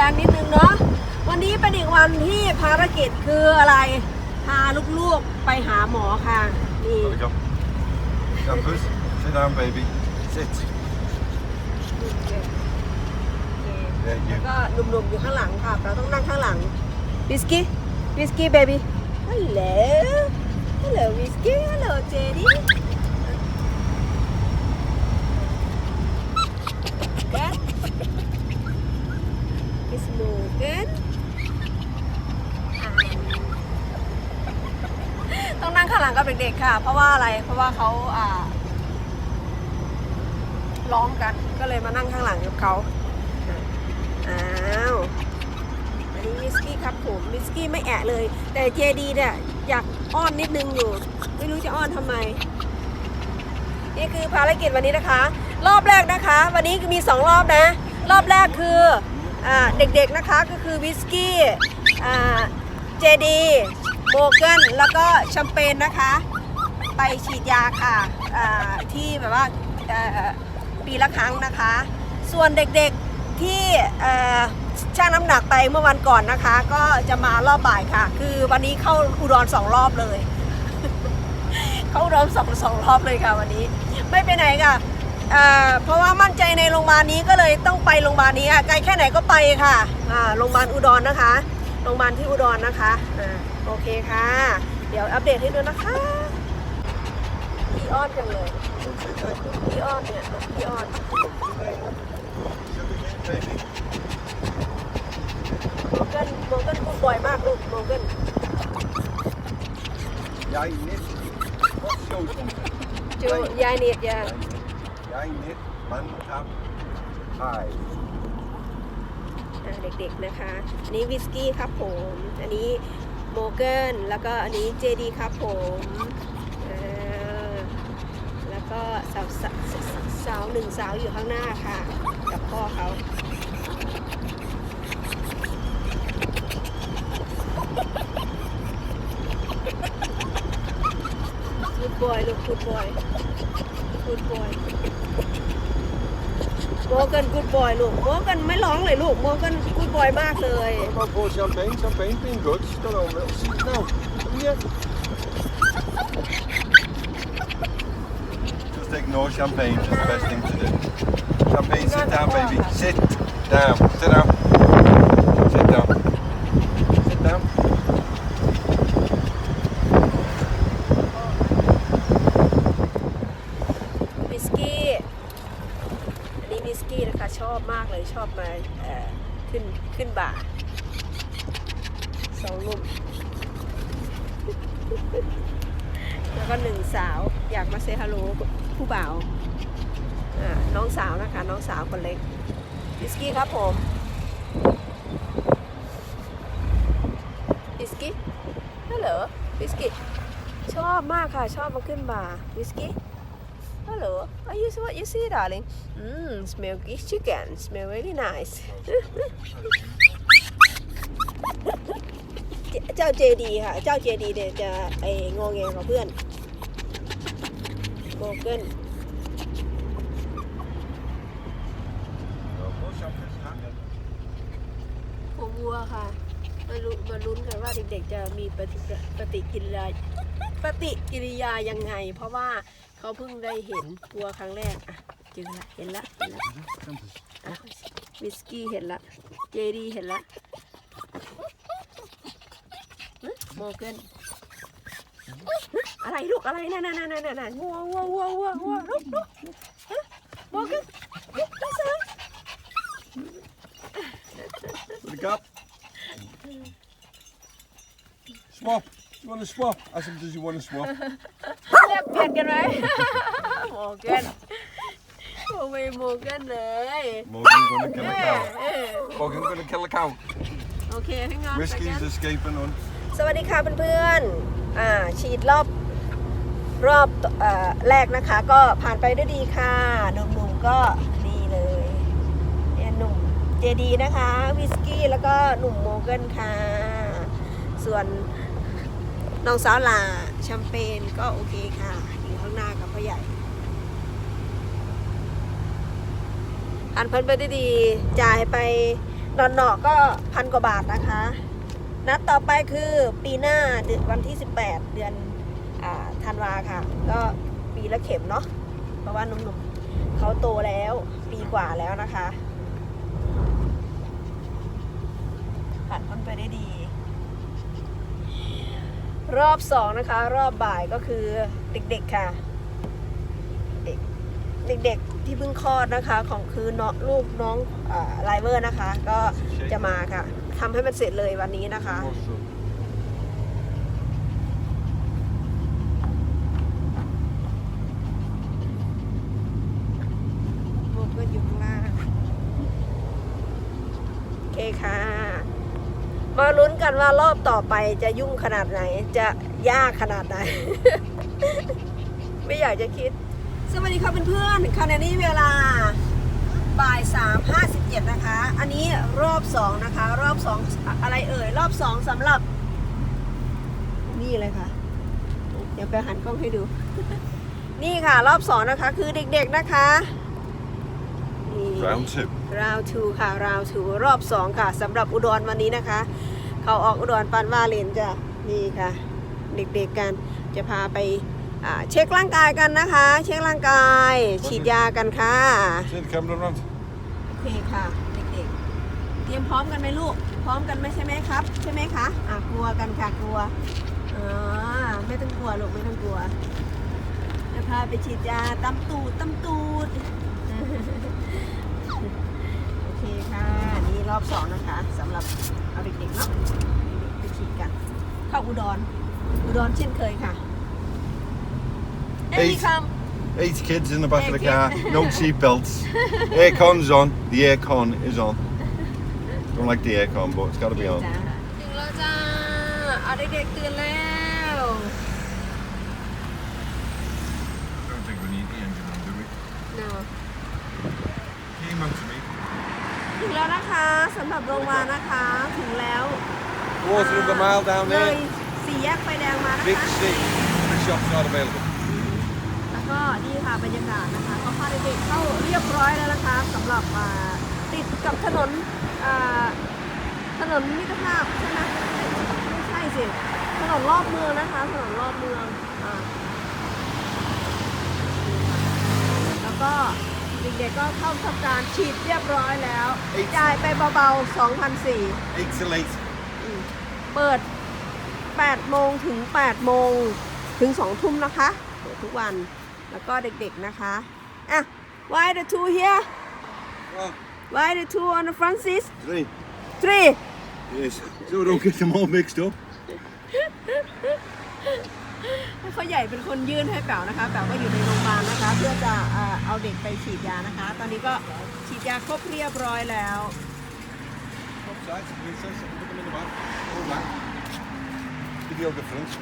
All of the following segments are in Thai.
แรงนิดนึงเนาะวันนี้เป็นอีกวันที่ภารกิจคืออะไรพาลูกๆไปหาหมอค่ะนี่ There we go. Campus, sit down, baby. Sit. แล้ There ว you. ก็หนุ่มๆอยู่ข้างหลังค่ะ เราต้องนั่งข้างหลังวิสกี้วิสกี้เบบี้ฮัลโหลฮัลโหลวิสกี้ฮัลโหลเจดี้แก อิสมูเกนต้องนั่งข้างหลังกับเด็กๆค่ะ เพราะว่าอะไร เพราะว่าเขาอ่าร้องกัน ก็เลยมานั่งข้างหลังกับเขาอ้าวอันนี้วิสกี้ครับผมวิสกี้ไม่แอะเลย แต่เจดีเนี่ยอยากอ้อนนิดนึงอยู่ ไม่รู้จะอ้อนทำไม นี่คือภารกิจวันนี้นะคะ รอบแรกนะคะ วันนี้มี2รอบนะ รอบแรกคือ เด็กๆนะคะก็คือวิสกี้เจดีโบเกิลแล้วก็แชมเปญนะคะ ไปฉีดยาค่ะอ่าที่แบบว่าปีละครั้งนะคะ ส่วนเด็กๆที่เอ่อชั่งน้ำหนักไปเมื่อวันก่อนนะคะ ก็จะมารอบบ่ายค่ะ คือวันนี้เข้าอุดรสองรอบเลย เข้าอุดรสองสองรอบเลยค่ะวันนี้ ไม่ไปไหนค่ะ เอ่อเพราะว่ามั่นใจในโรงพยาบาลนี้ก็เลยต้องไปโรงพยาบาลนี้ค่ะไกลแค่ไหนก็ไปค่ะอ่าโรงพยาบาลอุดรนะคะ โรงพยาบาลที่อุดรนะคะอ่าโอเคค่ะ เดี๋ยวอัปเดตให้ดูนะคะพี่อ้อนจังเลยพี่อ้อนเนี่ยพี่อ้อน Baby. โมเกิลโมเกิลพูดบ่อยมากลูกโมเกิล Jij niet. Wat show komt er? จูยายเนียด ยา Jij niet. Man gaat. Hi. อ่เด็กๆนะคะอันนี้วิสกี้ครับผม อันนี้โมเกิลแล้วก็อันนี้เจดีครับผมอ่าแล้วก็สาวสาวสาวหนึ่งสาวอยู่ข้างหน้าค่ะ กับพ่อเขากูดบอยลูกกูดบอยกูดบอย โมเกิลกูดบอยลูกโมเกิลไม่ร้องเลยลูกโมเกิลกูดบอยมากเลย What about voor champagne? Champagne, pink goods. Come on, little seat now. Come here. Just ignore champagne. It's the best thing to do. Champagne, sit down, baby. Sit down. Sit down. ชอบมากเลยชอบมาขึ้นขึ้นบ่าสองหนุ่มแล้วก็หนึ่งสาวอยากมาเซฮัลโหลผู้บ่าวอ่าน้องสาวนะคะ น้องสาวคนเล็กวิสกี้ครับผมวิสกี้ฮัลโหลวิสกี้ชอบมากค่ะ ชอบมาขึ้นบ่าวิสกี้ Hello, are you what you see, darling? Mmm, smell this chicken. Smell really nice. เจ้าเจดีค่ะ เจ้าเจดีเนี่ยจะไอ้งงเงกับเพื่อนโกเกิลหัววัวค่ะมาลุ้นกันว่าเด็กๆจะมีปฏิปฏิกิริยา ปฏิกิริยายังไง เพราะว่าเขาเพิ่งได้เห็นวัวครั้งแรกอะเจอละเห็นละเห็นละอะวิสกี้เห็นละ เจดีเห็นละโมเกิลอะไรลูกอะไรนั่นนั่นนั่นนั่นนั่นงัวงัวงัวงัวงัวลูกลูกโมเกิลลูกไม่ใช่ Look up. Swap. You want to swap? I said, does you want to swap? แลกเปลี่ยนกันไหม โมเกิลโอ้ไม่โมเกิลเลย Morgan gonna kill เอ a อ cow. เออ Morgan gonna kill a cow. โอเคให้งอนไปกัน Whiskey's escaping on. สวัสดีค่ะเพื่อนๆอ่าฉีดรอบรอบเอ่อแรกนะคะ ก็ผ่านไปด้วยดีค่ะหนุ่มๆก็ดีเลยเนี่ยหนุ่มเจดีนะคะวิสกี้แล้วก็หนุ่มโมเกิลค่ะ ส่วน น้องสาวลาแชมเปญก็โอเคค่ะ อยู่ข้างหน้ากับพ่อใหญ่ผ่านพ้นไปได้ดีจ่ายไปนอนๆก็พันกว่าบาทนะคะ นัดต่อไปคือปีหน้าเดือนวันที่ 18 เดือนธันวาค่ะ ก็ปีละเข็มเนาะเพราะว่าหนุ่มๆเขาโตแล้วปีกว่าแล้วนะคะผ่านพ้นไปได้ดี รอบสองนะคะ รอบบ่ายก็คือเด็กๆค่ะ เด็กเด็กๆที่เพิ่งคลอดนะคะ ของคือน้องลูกน้องไลเวอร์นะคะ ก็จะมาค่ะทำให้มันเสร็จเลยวันนี้นะคะบุกก็อยู่ข้างล่าง โอเคค่ะ มาลุ้นกันว่ารอบต่อไปจะยุ่งขนาดไหน จะยากขนาดไหน ไม่อยากจะคิด สวัสดีค่ะเพื่อนๆขณะนี้เวลาบ่ายสามห้าสิบเจ็ดนะคะ อันนี้รอบสองนะคะ รอบสองอะไรเอ่ย รอบสองสำหรับ นี่เลยค่ะ เดี๋ยวไปหันกล้องให้ดู นี่ค่ะ รอบสองนะคะ คือเด็กๆนะคะ นี่ Round two. ราวทูค่ะราวทูรอบสองค่ะสำหรับอุดรวันนี้นะคะ เขาออกอุดรปันว่าเลนจ้ะนี่ค่ะ เด็กๆกันจะพาไปอ่าเช็คร่างกายกันนะคะ เช็คร่างกาย ฉีดยากันค่ะ See the camera around? โอเคค่ะ เด็กๆ เตรียมพร้อมกันไหมลูก พร้อมกันไหมใช่ไหมครับ ใช่ไหมคะอะกลัวกันค่ะกลัวอ่าไม่ต้องกลัวลูกไม่ต้องกลัวจะพาไปฉีดยาตำตูดตำตูด โอเคค่ะ นี่รอบสองนะคะสำหรับเอาเด็กๆเนาะไปฉีดกัน เข้าอุดร อุดรเช่นเคยค่ะ เอ้ย Eight. ค Eight kids in the back of the Eight car, no seat belts. Aircon's on. The aircon is on. Don't like the aircon, but it's got to be ำ on. จ้าถึงแล้วจ้า เอาเด็กๆตื่นแล้ว Came on to me. ถึงแล้วนะคะสำหรับโรงพยาบาลนะคะถึงแล้ว Quarter of a mile down เลย there. สี่แยกไฟแดงมานะ Big คะ C. The shop's not available. แล้วก็นี่ค่ะบรรยากาศนะคะ ก็พาเด็กๆเข้าเรียบร้อยแล้วนะคะสำหรับอ่าติดกับถนนอ่าถนนมิตรภาพใช่ไหมไม่ใช่สิถนนรอบเมืองนะคะ ถนนรอบเมืองอ่าแล้วก็ เด็กๆก็เข้าทำการฉีดเรียบร้อยแล้ว จ่ายไปเบาๆ2,400 Eight till eight. เปิด 8 โมงถึง 8 โมงถึง 2 ทุ่มนะคะ เปิดทุกวันแล้วก็เด็กๆนะคะอะ why the two here Oh, why the two on the front seat three. three Yes. So we don't get them all mixed up. ให้เขาใหญ่เป็นคนยื่นให้เป๋านะคะเป๋าก็อยู่ในโรงพยาบาลนะคะ เพื่อจะเอ่อเอาเด็กไปฉีดยานะคะ ตอนนี้ก็ฉีดยาครบเรียบร้อยแล้ว Upside, princess, put them in the back. All back. Video difference.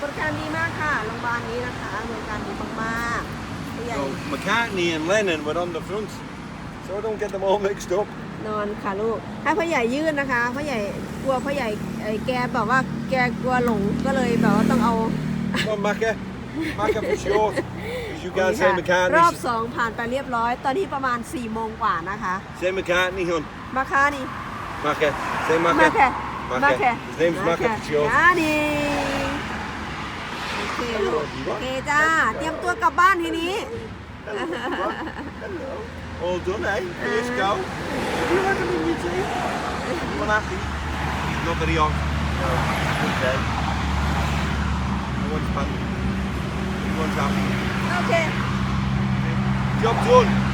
บริการดีมากค่ะโรงพยาบาลนี้นะคะบริการดีมากๆผู้ใหญ่ So McCartney and Lennon were on the front. So I don't get them all mixed up. นอนค่ะลูก ให้พ่อใหญ่ยื่นนะคะพ่อใหญ่กลัวพ่อใหญ่ไอ้แกแบบว่าแกกลัวหลงก็เลยแบบว่าต้องเอา Come on, Macca. Macca for short. Because you can't นี่ say ค่ะ McCartney. รอบสองผ่านไปเรียบร้อย ตอนนี้ประมาณ4ี่โมงกว่านะคะ Say McCartney, hon. มาค่านี่ Macca. Say มา Macca. แค่มาแค่ His name's Macca for short. อ่าดีโอเคลูกโอเคจ้า เตรียมตัวกลับบ้านทีนี้ Hello, Hello. All done, eh? First go. Have you had a mini tea? One happy? Not very on. No. Good day. Everyone's happy. Everyone's happy. Okay. Job done.